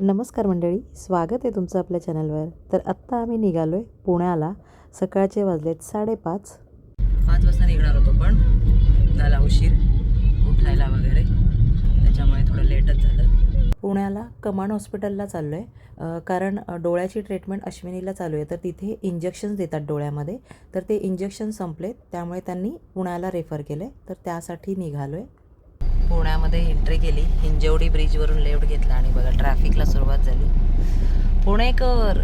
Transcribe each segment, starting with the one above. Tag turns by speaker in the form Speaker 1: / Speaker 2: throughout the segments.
Speaker 1: नमस्कार मंडळी स्वागत आहे तुमचं आपल्या चॅनलवर. तर आत्ता आम्ही निघालो आहे पुण्याला. सकाळचे वाजलेत साडेपाच. पाच वाजता निघणार होतो पण. झाला उशीर. उठायला वगैरे. त्याच्यामुळे थोडं लेटच झालं. पुण्याला कमांड हॉस्पिटलला चाललो आहे कारण डोळ्याची ट्रीटमेंट अश्विनीला चालू आहे. तर तिथे इंजेक्शन्स देतात डोळ्यामध्ये. तर ते इंजेक्शन संपलेत. त्यामुळे त्यांनी पुण्याला रेफर केलं आहे तर त्यासाठी निघालो आहे पुण्यामध्ये एंट्री केली. हिंजवडी ब्रिजवरून लेफ्ट घेतला आणि बघा ट्रॅफिकला सुरुवात झाली. पुणेकर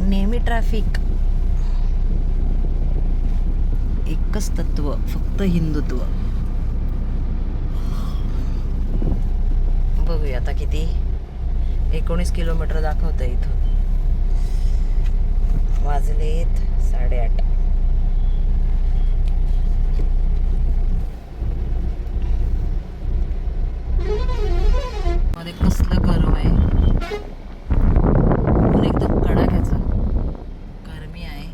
Speaker 1: नेहमी ट्रॅफिक. एकच तत्व फक्त हिंदुत्व. बघूया आता किती. एकोणीस किलोमीटर दाखवतं इथून. वाजलेत साडेआठ. मध्ये कसलं गरम आहे. ऊन एकदम कडाक्याचं गरमी आहे.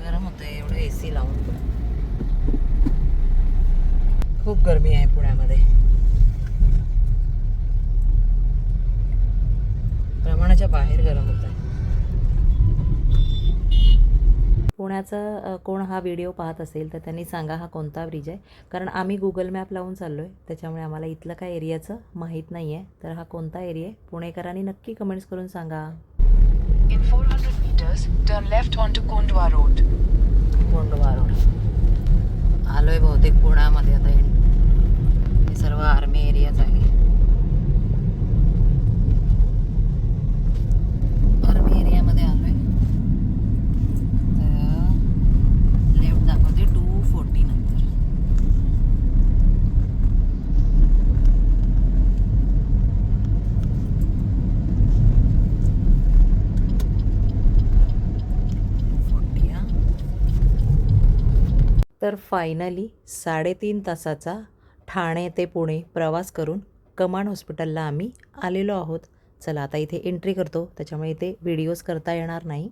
Speaker 1: गरम होतं आहे एवढं ए सी लावून. खूप गरमी आहे पुण्यामध्ये. प्रमाणाच्या बाहेर गरम होत आहे पुण्याचा अ, कोण हा व्हिडिओ पाहत असेल तर त्यांनी सांगा हा कोणता ब्रिज आहे. कारण आम्ही गुगल मॅप लावून चाललो आहे त्याच्यामुळे आम्हाला इथलं काय एरियाचं माहीत नाही आहे तर हा कोणता एरिया आहे? पुणेकरांनी नक्की कमेंट्स करून सांगा.
Speaker 2: In 400 meters, turn left onto Kondwa Road.
Speaker 1: Kondhwa road आलोय बहुतेक पुण्यामध्ये आता. हे- हे सर्व आर्मी एरियाच आहे आर्मी एरियामध्ये आलोय लेफ्ट दाखवते टू फोर्टी नंतर फोर्टी हा तर फायनली साडेतीन तासाचा ठाणे ते पुणे प्रवास करून कमांड हॉस्पिटलला आम्ही आलेलो आहोत. चला आता इथे एंट्री करतो. त्याच्यामुळे इथे व्हिडिओज करता येणार नाही.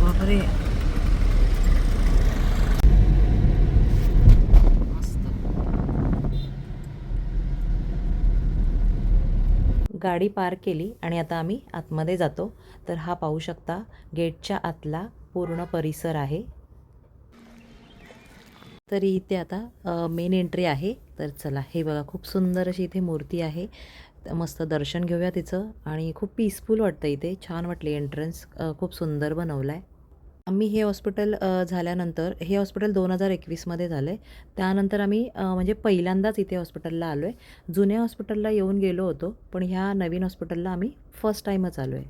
Speaker 1: बापरे. गाडी पार्क केली आणि आता आम्ही आतमध्ये जातो. तर हा पाहू शकता गेटच्या आतला पूर्ण परिसर आहे. तरी इथे आता मेन एंट्री आहे. तर चला हे बघा खूप सुंदर अशी इथे मूर्ती आहे. मस्त दर्शन घेऊया तिचं. आणि खूप पीसफुल वाटतं इथे. छान वाटले एंट्रन्स खूप सुंदर बनवलं आहे आम्ही हे हॉस्पिटल झाल्यानंतर हे हॉस्पिटल दोन हजार एकवीसमध्ये झालं आहे त्यानंतर आम्ही म्हणजे पहिल्यांदाच इथे हॉस्पिटलला आलो आहे जुन्या हॉस्पिटलला येऊन गेलो होतो. पण ह्या नवीन हॉस्पिटलला आम्ही फर्स्ट टाईमच आलो आहे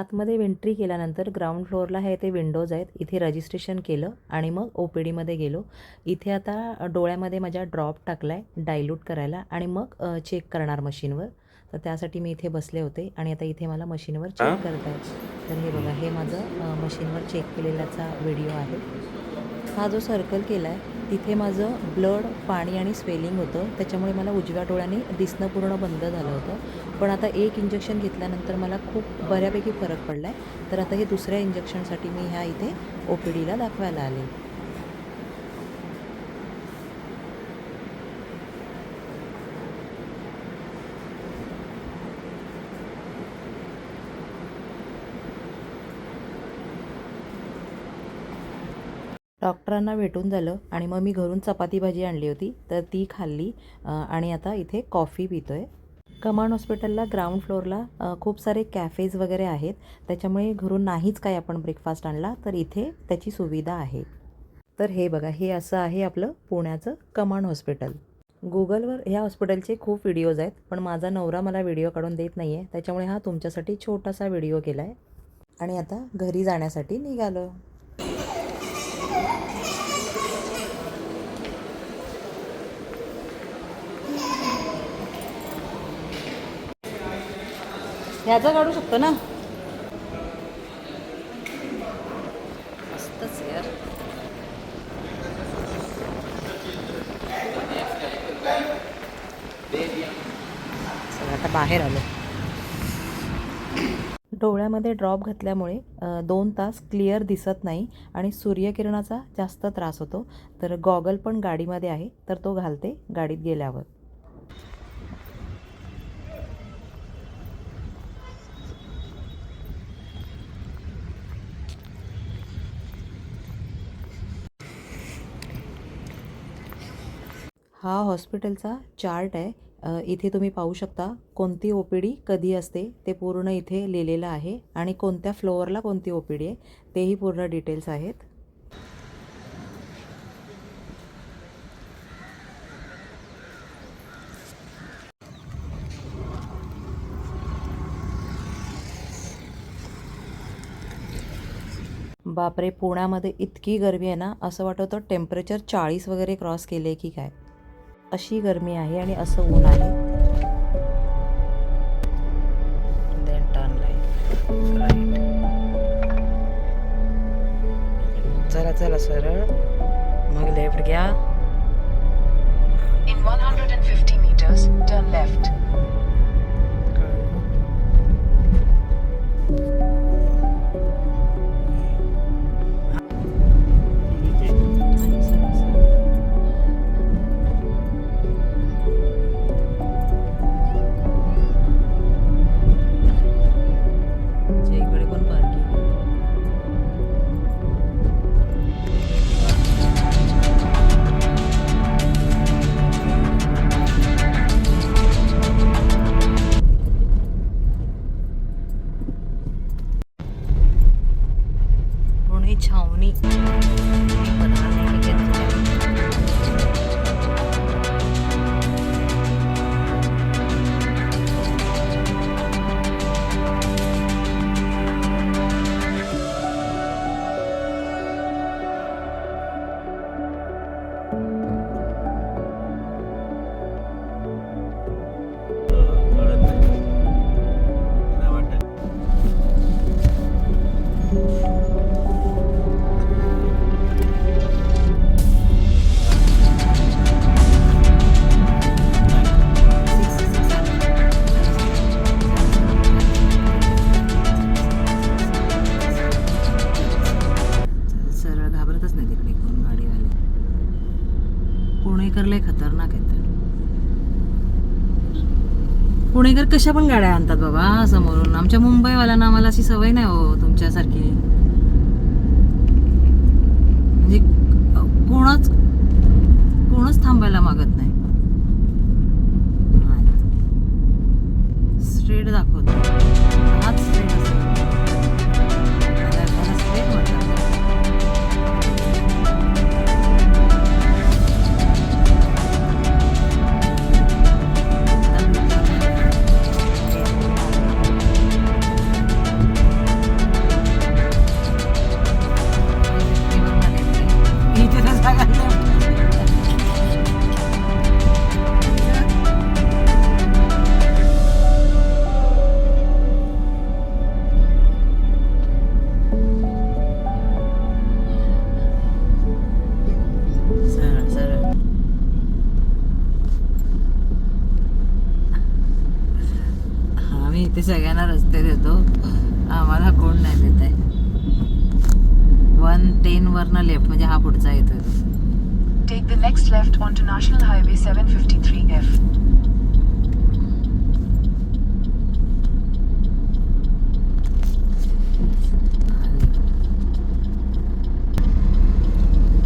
Speaker 1: आतमध्ये एंट्री केल्यानंतर ग्राउंड फ्लोअरला हे ते विंडोज आहेत. इथे रजिस्ट्रेशन केलं आणि मग ओ पी डीमध्ये गेलो. इथे आता डोळ्यामध्ये माझ्या ड्रॉप टाकला आहे डायल्यूट करायला आणि मग चेक करणार मशीनवर. तर त्यासाठी मी इथे बसले होते आणि आता इथे मला मशीनवर चेक करता आहेत तर हे बघा हे माझं मशीनवर चेक केलेल्याचा व्हिडिओ आहे. हा जो सर्कल केला आहे तिथे माझं ब्लड पाणी आणि स्वेलिंग होतं. त्याच्यामुळे मला उजव्या डोळ्याने दिसणं पूर्ण बंद झालं होतं. पण आता एक इंजेक्शन घेतल्यानंतर मला खूप बऱ्यापैकी फरक पडला आहे तर आता हे दुसऱ्या इंजेक्शनसाठी मी ह्या इथे ओ पी डीला दाखवायला आले. डॉक्टरांना भेटून झालं आणि मग मी घरून चपाती भाजी आणली होती तर ती खाल्ली आणि आता इथे कॉफी पितो आहे कमांड हॉस्पिटलला ग्राउंड फ्लोअरला खूप सारे कॅफेज वगैरे आहेत. त्याच्यामुळे घरून नाहीच काय आपण ब्रेकफास्ट आणला तर इथे त्याची सुविधा आहे. तर हे बघा हे असं आहे आपलं पुण्याचं कमांड हॉस्पिटल. गुगलवर ह्या हॉस्पिटलचे खूप व्हिडिओज आहेत पण माझा नवरा मला व्हिडिओ काढून देत नाही आहे त्याच्यामुळे हा तुमच्यासाठी छोटासा व्हिडिओ केला आहे आणि आता घरी जाण्यासाठी निघालो. ह्याचा काढू शकतो ना? आतच यार. आता बाहेर आलो. डोळ्यामध्ये ड्रॉप घातल्यामुळे दोन तास क्लिअर दिसत नाही आणि सूर्यकिरणाचा जास्त त्रास होतो. तर गॉगल पण गाडीमध्ये आहे तर तो घालते गाडीत गेल्यावर. हा हॉस्पिटलचा चार्ट आहे. इथे तुम्ही पाहू शकता कोणती ओ पी डी कधी असते ते पूर्ण इथे लिहिलेलं आहे आणि कोणत्या फ्लोअरला कोणती ओ पी डी आहे तेही पूर्ण डिटेल्स आहेत. बापरे पुण्यामध्ये इतकी गर्मी आहे ना असं वाटतं टेम्परेचर चाळीस वगैरे क्रॉस केले की काय. अशी गर्मी आहे आणि असं ऊन आहे. चला चला सर मग लेफ्ट घ्या. In one hundred and fifty meters turn left पुणेकर कशा पण गाड्या आणतात बाबा समोरून. आमच्या मुंबईवाल्यांना आम्हाला अशी सवय नाही हो तुमच्यासारखी. म्हणजे कोणच कोणच थांबायला मागत नाही. स्ट्रेट दाखवतो. वरनं लेफ्ट म्हणजे हा पुढचा येतो
Speaker 2: Take the next left onto National Highway 753F.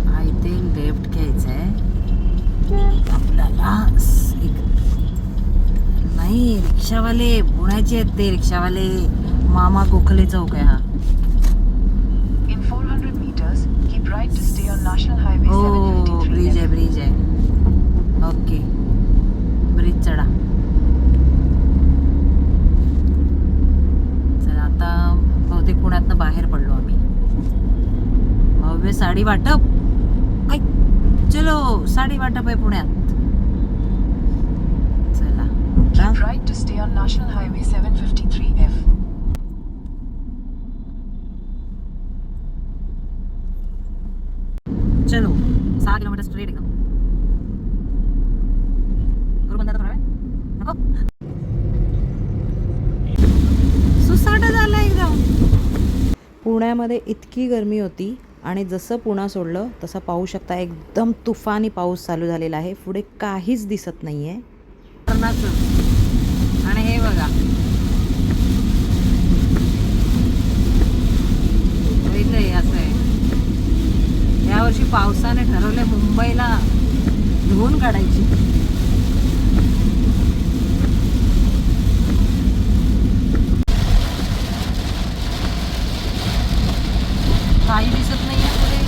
Speaker 1: हा इथे लेफ्ट घ्यायचा आहे. आपल्याला स- एक- नाही रिक्षावाले पुण्याचे आहेत ते रिक्षावाले. मामा गोखले चौक आहे हा
Speaker 2: In 400 meters, keep right to stay on National Highway
Speaker 1: हो ब्रिज
Speaker 2: 753F.
Speaker 1: आहे ब्रिज आहे. ओके. ब्रिज चढा. चला आता बहुतेक पुण्यातनं बाहेर पडलो आम्ही. भव्य साडी वाटप. ऐक चलो साडी वाटप आहे पुण्यात.
Speaker 2: right to stay on National Highway 753F.
Speaker 1: चलो. सहा किलोमीटर स्ट्रेट एकदम. करू बंद आता थोडा वेळ? नको? सुसाट झालं एकदम. पुण्यामध्ये इतकी गरमी होती आणि जसं पुणा सोडलं तसं पाहू शकता एकदम तुफानी पाऊस चालू झालेला आहे. पुढे काहीच दिसत नाही आहे आणि हे बघा इथे असं आहे वर्षी पावसाने ठरवले मुंबईला धुवून काढायची. काही दिसत नाहीये पुढे.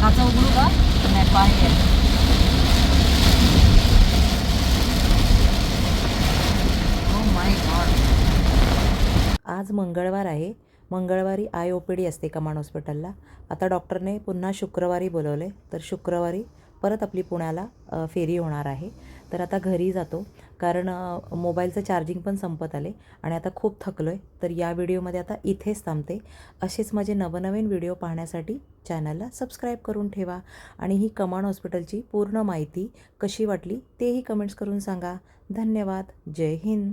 Speaker 1: काचा उघडू का? नाही पाणी आहे. Oh आज मंगळवार आहे. मंगळवारी आय ओ पी डी असते कमांड हॉस्पिटलला. आता डॉक्टरने पुन्हा शुक्रवारी बोलवले. तर शुक्रवारी परत आपली पुण्याला फेरी होणार आहे. तर आता घरी जातो. कारण मोबाईलचं चार्जिंग पण संपत आले आणि आता खूप थकलो आहे तर या व्हिडिओमध्ये आता इथेच थांबते. असेच माझे नवनवीन व्हिडिओ पाहण्यासाठी चॅनलला सबस्क्राईब करून ठेवा आणि ही कमांड हॉस्पिटलची पूर्ण माहिती कशी वाटली तेही कमेंट्स करून सांगा. धन्यवाद. जय हिंद.